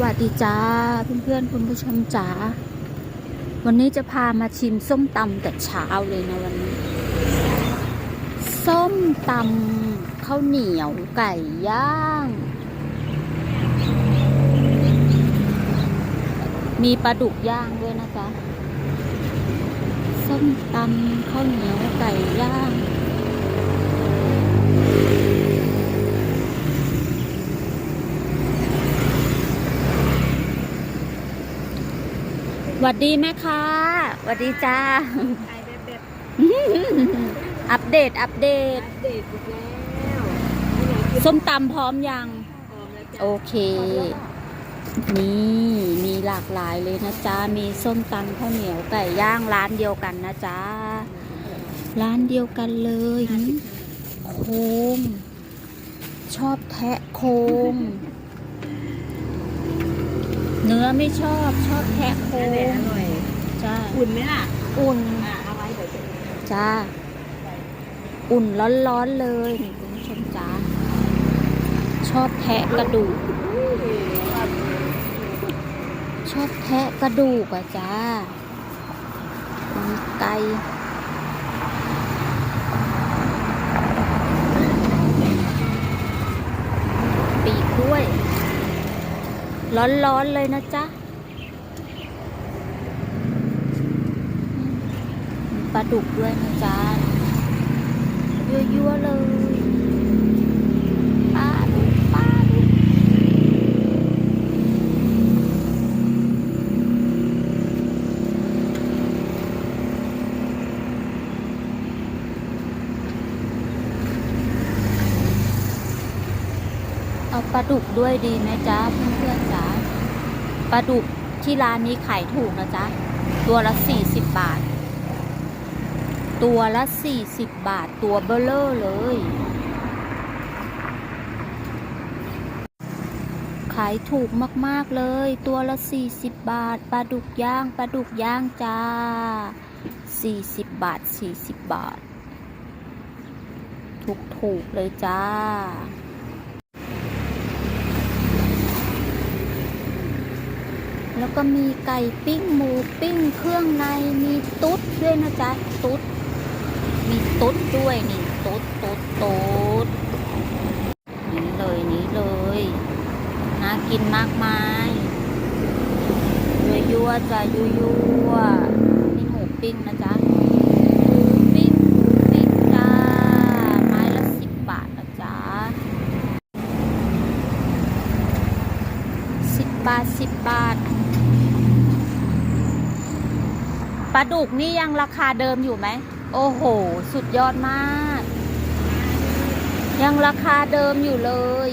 วัสดีจ้าเพื่อนๆคุณผู้ชมจ๋าวันนี้จะพามาชิมส้มตำแต่เช้าเลยนะวันนี้ ส้มตำข้าวเหนียวไก่ย่าง มีปลาดุกย่างด้วยนะจ๊ะส้มตำข้าวเหนียวไก่ย่าง หวัดดีแม่ค้าหวัดดีจ้าขายแบบแบบอัปเดต อัปเดต อัปเดตอีกแล้วนี่ไงกินส้มตำพร้อมยังหอมแล้วจ้ะโอเคนี่มีหลากหลายเลยนะจ๊ะ มีส้มตำข้าวเหนียวไก่ย่างร้านเดียวกันนะจ๊ะ ร้านเดียวกันเลยโคม ชอบแทะโคม เนื้อไม่ชอบชอบแทะโคอันไหนอมร่อยจ้าอุ่นไหมล่ะ อุ่นอะเอาไว้เดี๋ยวจะจ้า อุ่นร้อนๆเลยนี่คุณผู้ชมจ้า ชอบแทะกระดูก ชอบแทะกระดูกอะจ้ามีไก่ปีกด้วย ร้อนๆเลยนะจ๊ะปลาดุกด้วยนะจ๊ะยั่วๆเลยปลาดุกปลาดุกเอาปลาดุกด้วยดีไหมจ๊ะเพื่อนๆจ๊ะ ปลาดุกที่ร้านนี้ขายถูกนะจ๊ะ ตัวละ40บบาท ตัวละ40บบาทตัวเบลเลอร์เลย ขายถูกมากๆเลย ตัวละ40บบาทปลาดุกย่างปลาดุกย่างจ้า40บบาท40บาท ถูกๆเลยจ้า แล้วก็มีไก่ปิ้งหมูปิ้งเครื่องในมีตุ๊ดด้วยนะจ๊ะตุ๊ด มีตุ๊ดด้วยนี่ตุ๊ดตุ๊ดตุ๊ดนี่เลยนี่เลยน่ากินมากมายยั่วยั่วจ้ะยั่วยั่วนี่หมูปิ้งนะจ๊ะาดุกนี่ยังราคาเดิมอยู่ไหม โอ้โห สุดยอดมาก ยังราคาเดิมอยู่เลย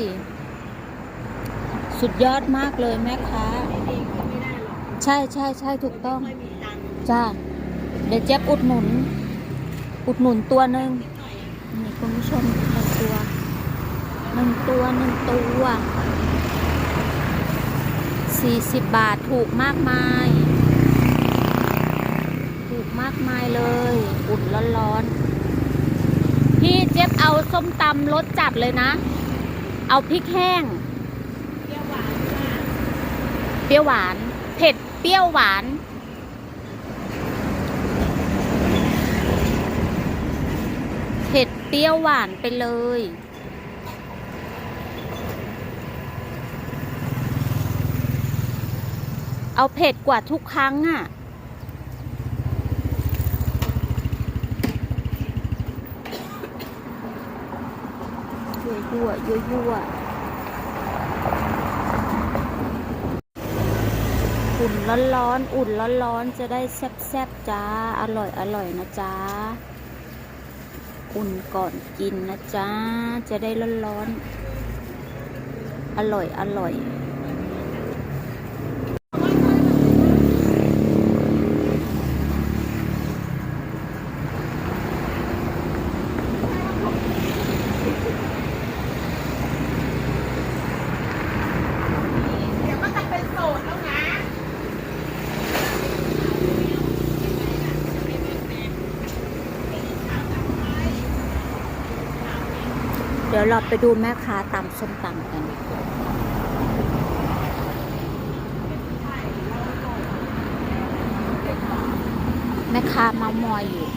สุดยอดมากเลยแม่ค้า ใช่ใช่ใช่ถูกต้อง จ้า เดี๋ยวเจ๊บอุดหนุน อุดหนุนตัวหนึ่งนี่คุณผู้ชมหนึ่งตัวหนึ่งตัวหนึ่งตัวสี่สิบบาทถูกมากมาย มากมายเลย อุ่นร้อนๆ พี่เจ๊บเอาส้มตำรสจัดเลยนะ เอาพริกแห้ง เปรี้ยวหวานค่ะเปรี้ยวหวาน เผ็ดเปรี้ยวหวาน เผ็ดเปรี้ยวหวานไปเลยเอาเผ็ดกว่าทุกครั้งอะ่ะ ยั่วยั่วยั่วยั่วอุ่นร้อนๆ อุ่นร้อนๆ จะได้แซ่บๆ จ้า อร่อยอร่อยนะจ้า อุ่นก่อนกินนะจ้า จะได้ร้อนๆ อร่อยอร่อยี๋ยวเราไปดูแม่ค้าตำส้มตำกันแม่ค้าเมามอยอยู่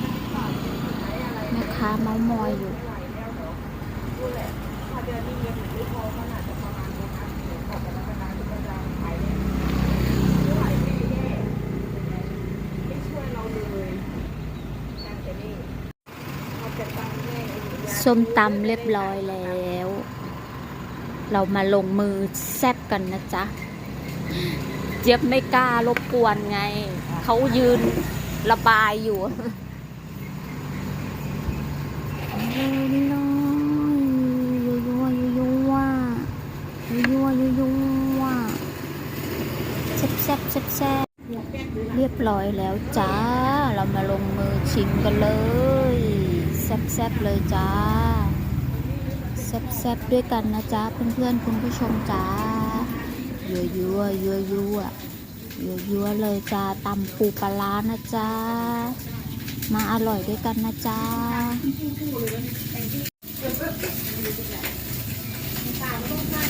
แม่ค้าเมามอยอยู่ ส้มตำเรียบร้อยแล้ว เรามาลงมือแซบกันนะจ๊ะ เจี๊ยบไม่กล้ารบกวนไง เขายืนระบายอยู่เลยลอยยัวยัวยัวยัวยัวยัวแซบแซ่บแซ่บแซ่บเรียบร้อยแล้วจ้า เรามาลงมือชิมกันเลย แซ่บแซ่บเลยจ้าแซ่บแซ่บด้วยกันนะจ๊ะเพื่อนๆคุณผู้ชมจ้ายัวยัวยัวยัวยัวยัวเลยจ้าตำปูปลานะจ๊ะมาอร่อยด้วยกันนะจ๊ะทำลา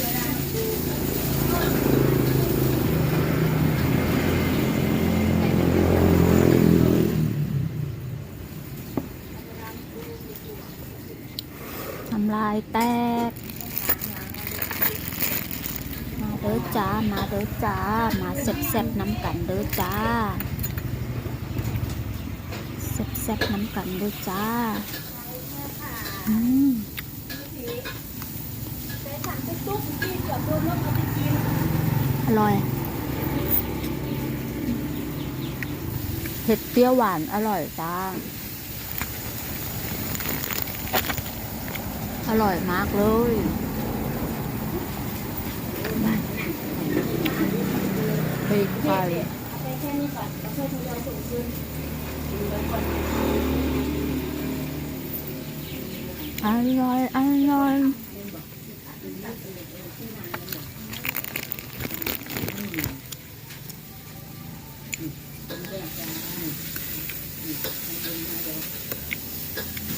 ย แตก มาเด้อจ้า มาเด้อจ้า มาแซ่บๆน้ำกันเด้อจ้าแซ่บๆน้ำกันเด้อจ้าอืมอร่อยเผ็ดเปรี้ยวหวานอร่อยจ้า อร่อยมากเลยพริกไทยอร่อยอร่อย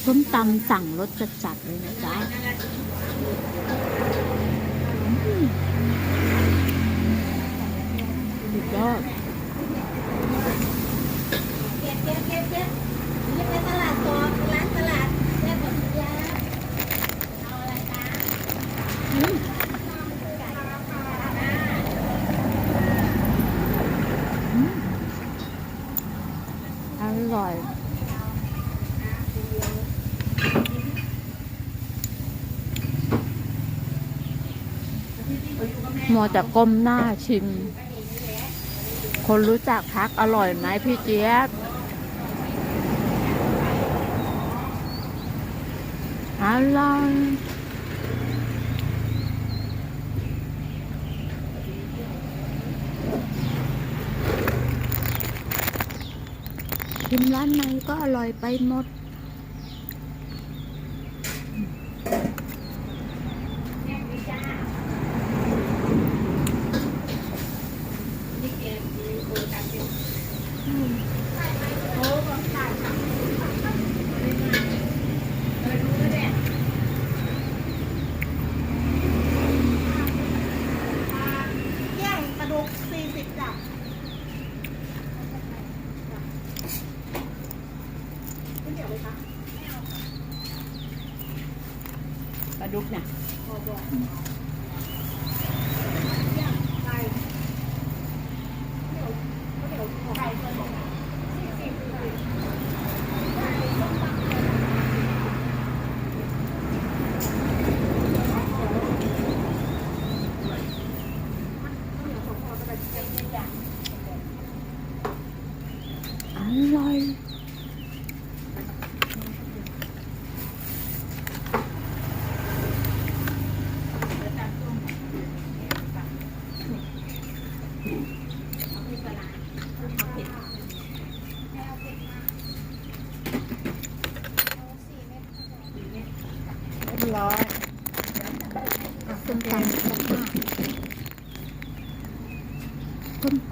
ส้มตำสั่งรสจัดๆเลยนะจ๊ะอืมสุดยอด เก็บเก็บเก็บเก็บนี่ไปตลาดก่อนไปร้านตลาดแซ่บกว่าทุกร้านเอาอะไรคะ อืมอืมอร่อย มัวแต่ก้มหน้าชิม คนรู้จักทักอร่อยไหมพี่เจี๊ยบอร่อยชิมร้านไหนก็อร่อยไปหมด ย่างกระดูกสี่สิบจ้ะไม่เดี๋ยวเลยคะ ปลาดุกเนี่ยพอบอกย่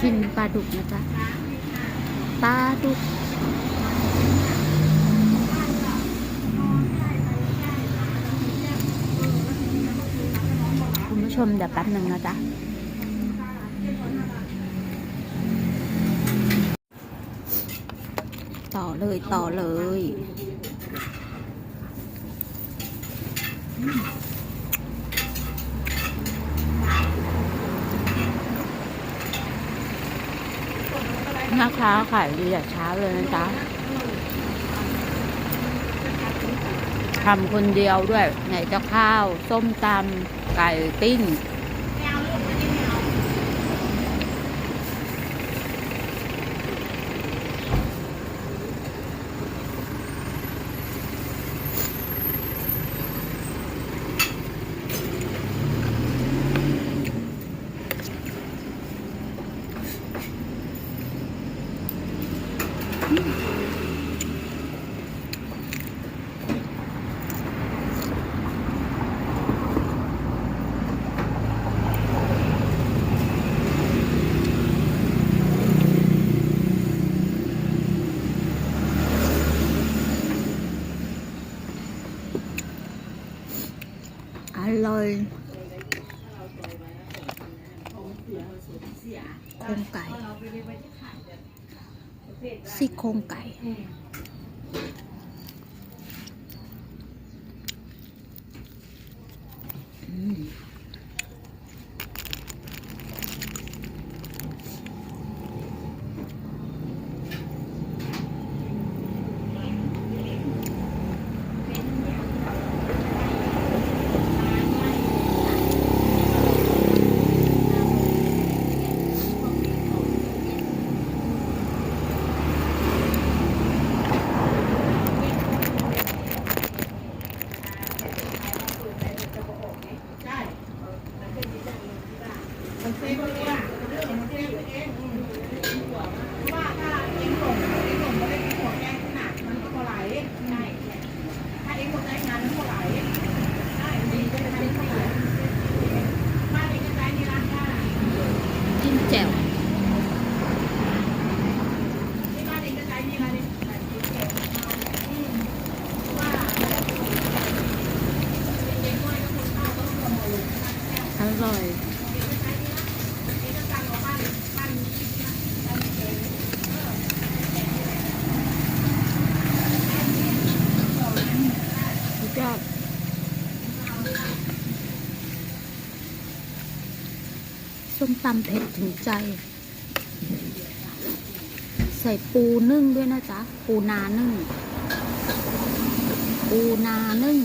ชิมปลาดุกนะจ๊ะปลาดุกคุณผู้ชมเดี๋ยวแป๊บหนึ่งนะจ๊ะต่อเลยต่อเลย แม่ค้าขายดีแต่เช้าเลยนะจ๊ะทำคนเดียวด้วยไหนจะข้าว ส้มตำไก่ปิ้ง อร่อยโครงไก่ ซี่โครงไก่อืมจิ้มแจ่วอร่อย สุดยอดส้ม ตำเผ็ดถึงใจ ใส่ปูนึ่งด้วยนะจ๊ะ ปูนานึ่ง ปูนานึ่ง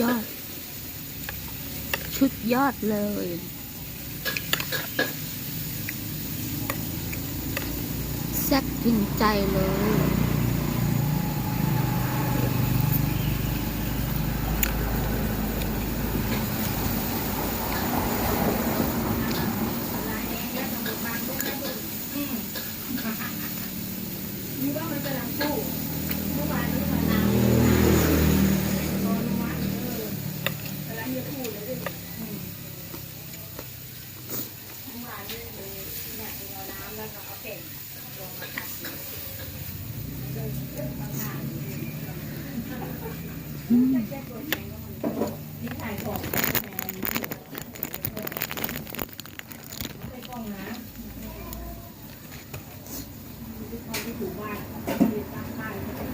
ยอด ยอดเลย แซ่บถึงใจเลย นี่ว่ามันกำลังสู้เมื่อวานนี้มานาตอนวันเออกำลังจะพูดเลยดิอืมเมื่อวานนี้เลยเนี่ยเอาน้ำแล้วก็เอาเก่งลงมาตัดเดินเดินมาทาน อืม แก้ตัวเองว่ามันนี่ถ่ายของแม่นี่ไม่กล้องนะที่เขาที่ถูบ้านที่ตั้งบ้านเขาจะ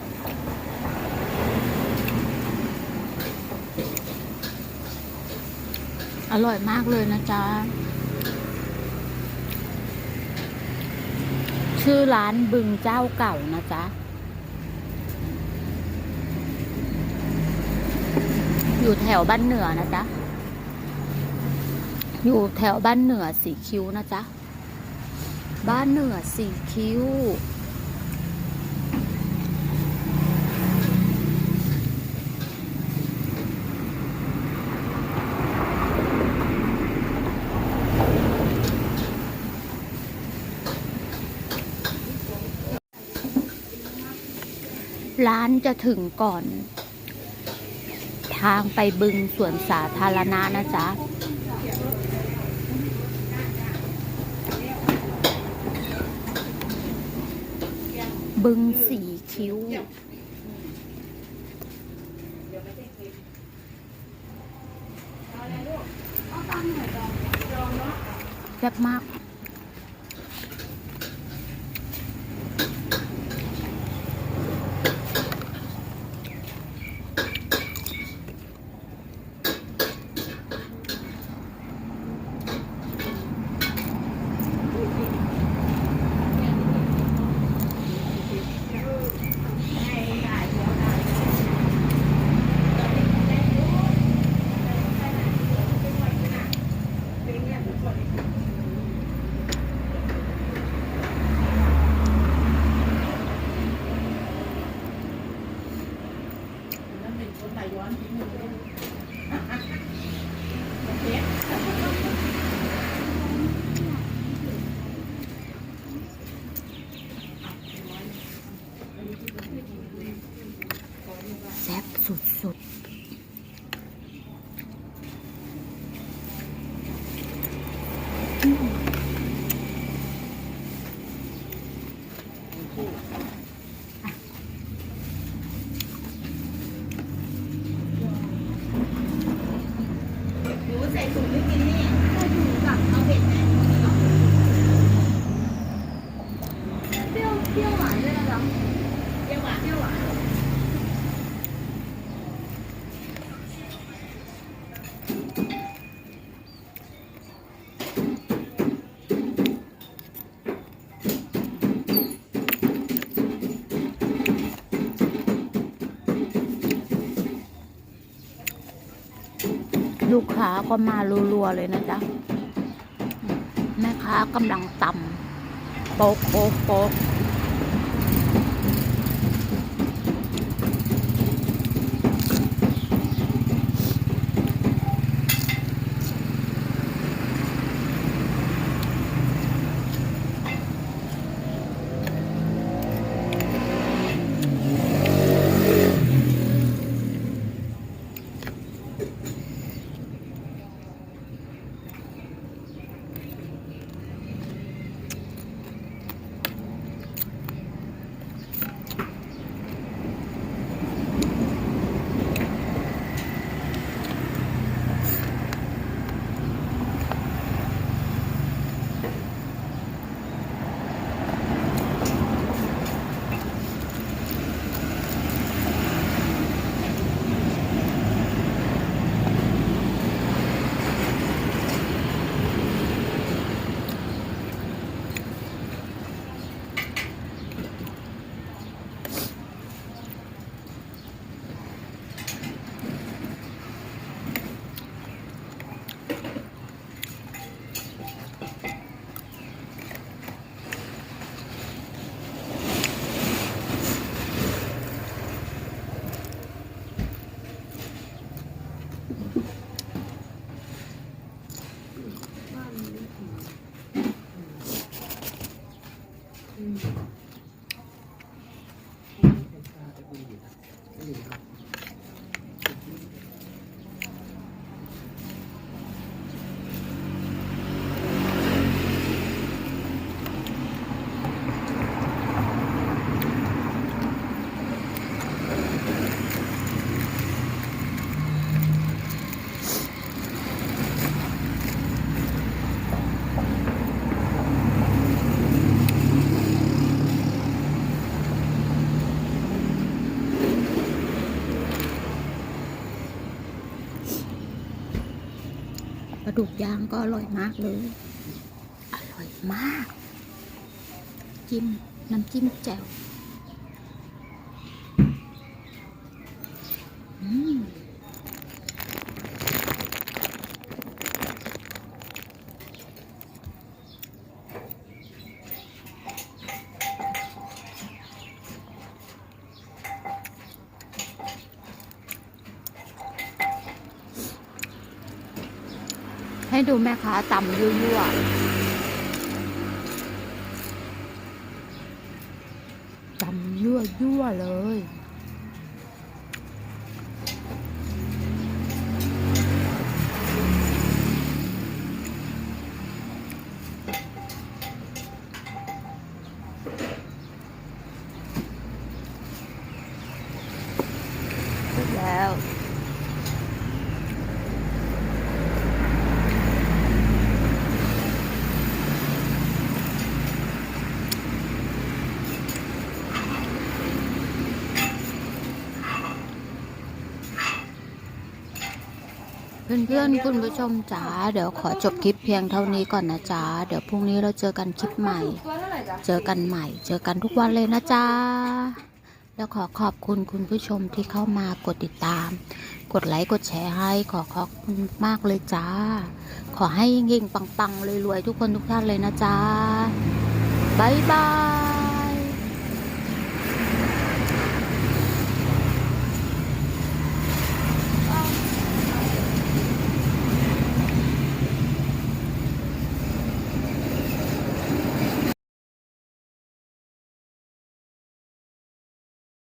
อ ร่อยมากเลยนะจ๊ะ ชื่อร้านบึงเจ้าเก่านะจ๊ะ อยู่แถวบ้านเหนือนะจ๊ะ อยู่แถวบ้านเหนือสีคิ้วนะจ๊ะ บ้านเหนือสี่คิ้ว ร้านจะถึงก่อน ทางไปบึงสวนสาธารณะนะจ๊ะบึงสีคิ้วแซ่บมาก ค้าก็มารัวๆเลยนะจ๊ะ แม่ค้ากำลังตำโป๊กโป๊กโป๊ก ดูกย่างก็อร่อยมากเลย อร่อยมาก จิ้มน้ำจิ้มแจ่วอืม ให้ ดูแม่ค้าตำยั่วๆตำยั่วยั่วๆเลย เพื่อนๆคุณผู้ชมจ๋าเดี๋ยวขอจบคลิปเพียงเท่านี้ก่อนนะจ๊ะเดี๋ยวพรุ่งนี้เราเจอกันคลิปใหม่ เจอกันใหม่ เจอกันทุกวันเลยนะจ๊ะแล้วขอขอบคุณคุณผู้ชมที่เข้ามากดติดตาม กดไลค์กดแชร์ให้ขอขอบคุณมากเลยจ้า ขอให้เฮงๆปังๆรวยๆทุกคนทุกท่านเลยนะจ๊ะบ๊ายบาย